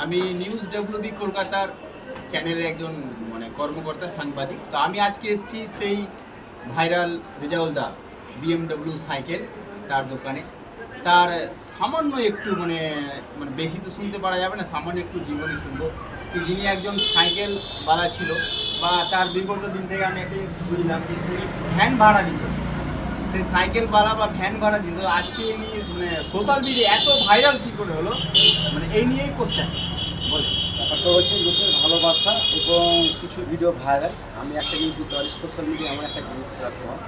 আমি news WB কলকাতার চ্যানেলের একজন মানে কর্মকর্তা, সাংবাদিক। তো আমি আজকে এসেছি সেই viral Rezaul da BMW cycle তার দোকানে। তার সামান্য একটু মানে মানে বেশি তো শুনতে পারা যাবে না, সামান্য একটু জীবনী শুনব। কি যিনি একজন সাইকেল বালা ছিল, বা তার বিগত দিন থেকে আমি একটা জিনিস বুঝলাম ভ্যান ভাড়া দিত সেই সাইকেল ভাড়া বা ভ্যান ভাড়া দিত আজকে এই নিয়ে মানে সোশ্যাল মিডিয়া এত ভাইরাল কী করে হলো? মানে এই নিয়েই কোশ্চেন ব্যাপারটা হচ্ছে লোকের ভালোবাসা এবং কিছু ভিডিও ভাইরাল আমি একটা জিনিস বলতে পারি সোশ্যাল মিডিয়া এমন একটা জিনিস প্ল্যাটফর্ম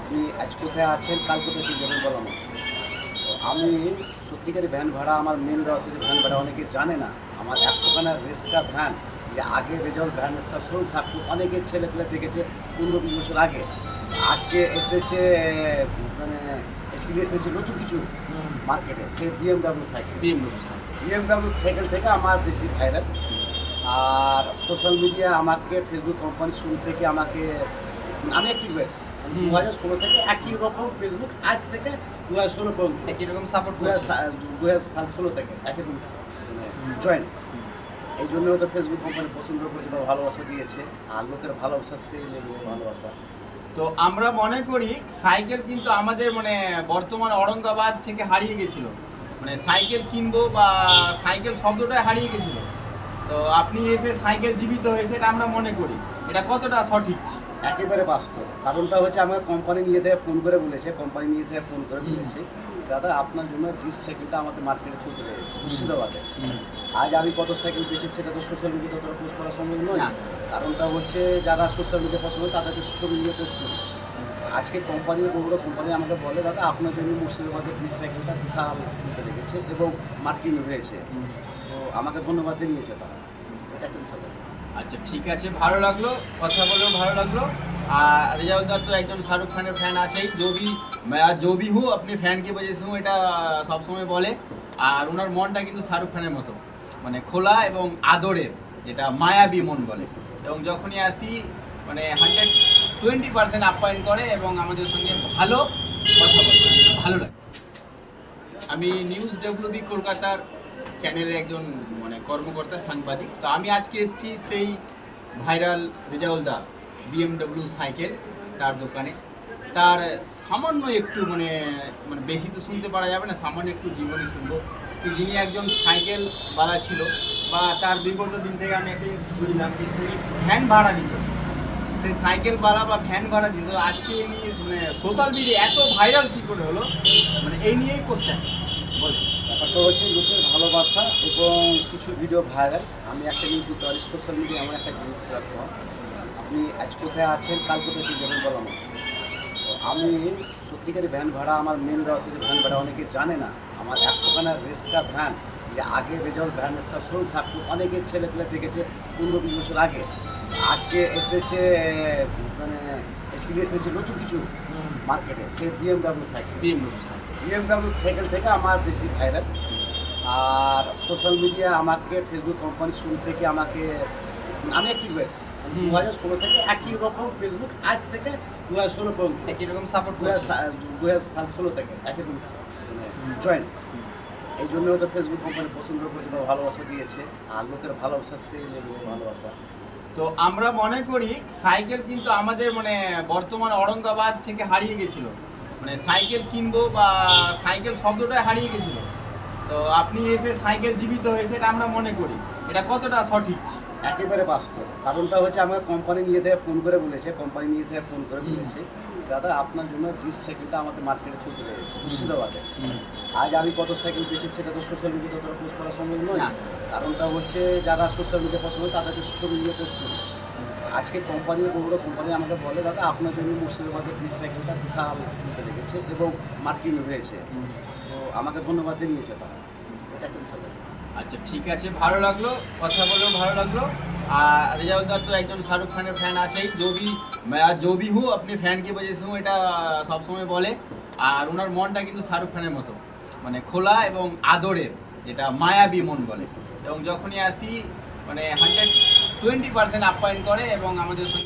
আপনি আজ কোথায় আছেন, কাল কোথায় ঠিক যাবেন বলা তো আমি সত্যিকারই ভ্যান ভাড়া আমার মেন রস হচ্ছে ভ্যান ভাড়া। অনেকে জানে না, আমার একশোখানা রেস্কা ভ্যান যে আগে রেজাল্ট ভ্যান রেস্কা শোরুম থাকতো, অনেকের ছেলেপেলে দেখেছে পনেরো বিশ বছর আগে। আজকে এসেছে মানে এসে এসেছে নতুন কিছু মার্কেটে সে BMW cycle BMW cycle BMW cycle থেকে আমার বেশি ভাইরাল আর সোশ্যাল মিডিয়া আমাকে ফেসবুক কোম্পানি শুরু থেকে আমাকে আমি অ্যাক্টিভ দু হাজার ষোলো থেকে একই রকম ফেসবুক আজ থেকে দু হাজার ষোলো পর্যন্ত একই রকম সাপোর্ট দু হাজার দু হাজার ষোলো থেকে একই রকম জয়েন এই জন্য হয়তো ফেসবুক কোম্পানি পছন্দ করেছে বা ভালোবাসা দিয়েছে। আর লোকের ভালোবাসা সেই লেভেলের ভালোবাসা। তো আমরা মনে করি সাইকেল কিন্তু আমাদের মানে বর্তমান অরঙ্গাবাদ থেকে হারিয়ে গেছিল। মানে সাইকেল কিনবো বা সাইকেল শব্দটাই হারিয়ে গেছিল। তো আপনি এসে সাইকেল জীবিত হয়েছে এটা আমরা মনে করি। এটা কতটা সঠিক? একেবারে বাস্তব। কারণটা হচ্ছে আমার কোম্পানি নিয়ে দেয় ফোন করে বলেছে কোম্পানি নিয়ে দেয় ফোন করে বলেছে দাদা আপনার জন্য ডিস সাইকেলটা আমাদের মার্কেটে চলতে লেগেছে মুর্শিদাবাদে। আজ আমি কত সাইকেল পেয়েছি সেটা তো সোশ্যাল মিডিয়াতে অতটা পোস্ট করা সম্ভব নয়। কারণটা হচ্ছে যারা সোশ্যাল মিডিয়া পছন্দ তাদেরকে ছবি নিয়ে পোস্ট করি। আজকে কোম্পানির বড় কোম্পানি আমাকে বলে, দাদা, আপনার জন্য মুর্শিদাবাদের বিশ সাইকেলটা বিশাল তুলতে লেগেছে এবং মার্কিং হয়েছে। তো আমাকে ধন্যবাদ নিয়েছে তারা। এটা একটা আচ্ছা ঠিক আছে, ভালো লাগল। কথা বলেও ভালো লাগল। আর রেজাউলদার তো একজন শাহরুখ খানের ফ্যান আছেই। যদি যবি হু, আপনি ফ্যানকে বাজেছেন এটা সবসময় বলে। আর ওনার মনটা কিন্তু শাহরুখ খানের মতো। মানে খোলা এবং আদরের, যেটা মায়াবী মন বলে। এবং যখনই আসি মানে হান্ড্রেড টোয়েন্টি পার্সেন্ট আপ্যায়ন করে এবং আমাদের সঙ্গে ভালো কথা বলে, ভালো লাগে। আমি নিউজ ডব্লিউবি কলকাতার চ্যানেলের একজন মানে কর্মকর্তা, সাংবাদিক। তো আমি আজকে এসেছি সেই ভাইরাল রেজাউলদা বিএমডব্লিউ সাইকেল তার দোকানে। তার সামান্য একটু মানে মানে বেশি তো শুনতে পারা যাবে না, সামান্য একটু জীবনী শুনব। যিনি একজন সাইকেল বালা ছিল, বা তার বিগত দিন থেকে আমি একটা জিনিস বুঝলাম যে তিনি ভ্যান ভাড়া দিত। সেই সাইকেল ভাড়া বা ভ্যান ভাড়া দিত। আজকে এই নিয়ে মানে সোশ্যাল মিডিয়া এত ভাইরাল কী করে হলো মানে এই নিয়েই কোশ্চেন বলেন। ব্যাপারটা হচ্ছে লোকের ভালোবাসা এবং কিছু ভিডিও ভাইরাল আমি একটা জিনিস বলতে পারি সোশ্যাল মিডিয়া এমন একটা জিনিস প্ল্যাটফর্ম আপনি আজ কোথায় আছেন, কাল কোথায় ঠিক যাবেন বলা আমি সত্যিকারই ভ্যান ভাড়া, আমার মেন রস ভ্যান ভাড়া, অনেকে জানে না। আমার একশোখানা রেস্কা ভ্যান যে আগে রেজাল্ট ভ্যান রেস্কা শোরুম থাকতো অনেকের ছেলেপেলে দেখেছে পনেরো বিশ বছর আগে। আজকে এসেছে মানে এসে এসেছে নতুন কিছু মার্কেটে সে BMW cycle BMW cycle BMW cycle থেকে আমার বেশি ভাইরাল আর সোশ্যাল মিডিয়া আমাকে ফেসবুক কোম্পানি শুরু থেকে আমাকে আমি অ্যাক্টিভ দু হাজার ষোলো থেকে একই রকম ফেসবুক আজ থেকে দু হাজার ষোলো পর্যন্ত। একই রকম সাপোর্ট দু হাজার দু হাজার ষোলো থেকে একই জয়েন এই জন্য হয়তো ফেসবুক কোম্পানি পছন্দ করেছে বা ভালোবাসা দিয়েছে। আর লোকের ভালোবাসা সেই লেভেলের ভালোবাসা। তো আমরা মনে করি সাইকেল কিন্তু আমাদের মানে বর্তমান অরঙ্গাবাদ থেকে হারিয়ে গেছিল। মানে সাইকেল কিনবো বা সাইকেল শব্দটাই হারিয়ে গেছিল। তো আপনি এসে সাইকেল জীবিত হয়েছে এটা আমরা মনে করি। এটা কতটা সঠিক? একেবারে বাস্তব। কারণটা হচ্ছে আমার কোম্পানি নিয়ে দেয় ফোন করে বলেছে কোম্পানি নিয়ে দেয় ফোন করে বলেছে। দাদা আপনার জন্য ডিস সাইকেলটা আমাদের মার্কেটে চলতে লেগেছে মুর্শিদাবাদে। আজ আমি কত সাইকেল পেয়েছি সেটা তো সোশ্যাল মিডিয়াতে অতটা পোস্ট করা সম্ভব নয়। কারণটা হচ্ছে যারা সোশ্যাল মিডিয়া পছন্দ তাদেরকে সোশ্যাল মিডিয়া পোস্ট করি। আজকে কোম্পানির বড় কোম্পানি আমাকে বলে দাদা আপনার জন্য মুর্শিদাবাদে বিশ সাইকেলটা বিশাল তুলতে লেগেছে এবং মার্কিং হয়েছে। তো আমাকে ধন্যবাদ জানিয়েছে তারা। এটা একটা আচ্ছা ঠিক আছে ভালো লাগল। কথা বলেও ভালো লাগল। আর রেজাউলদার তো একজন শাহরুখ খানের ফ্যান আছেই। যদি যদি হু আপনি ফ্যানকে বজে এটা সবসময় বলে। আর ওনার মনটা কিন্তু শাহরুখ খানের মতো। মানে খোলা এবং আদরের, যেটা মায়াবী মন বলে। এবং যখনই আসি মানে হান্ড্রেড টোয়েন্টি পার্সেন্ট আপ্যায়ন করে এবং আমাদের সঙ্গে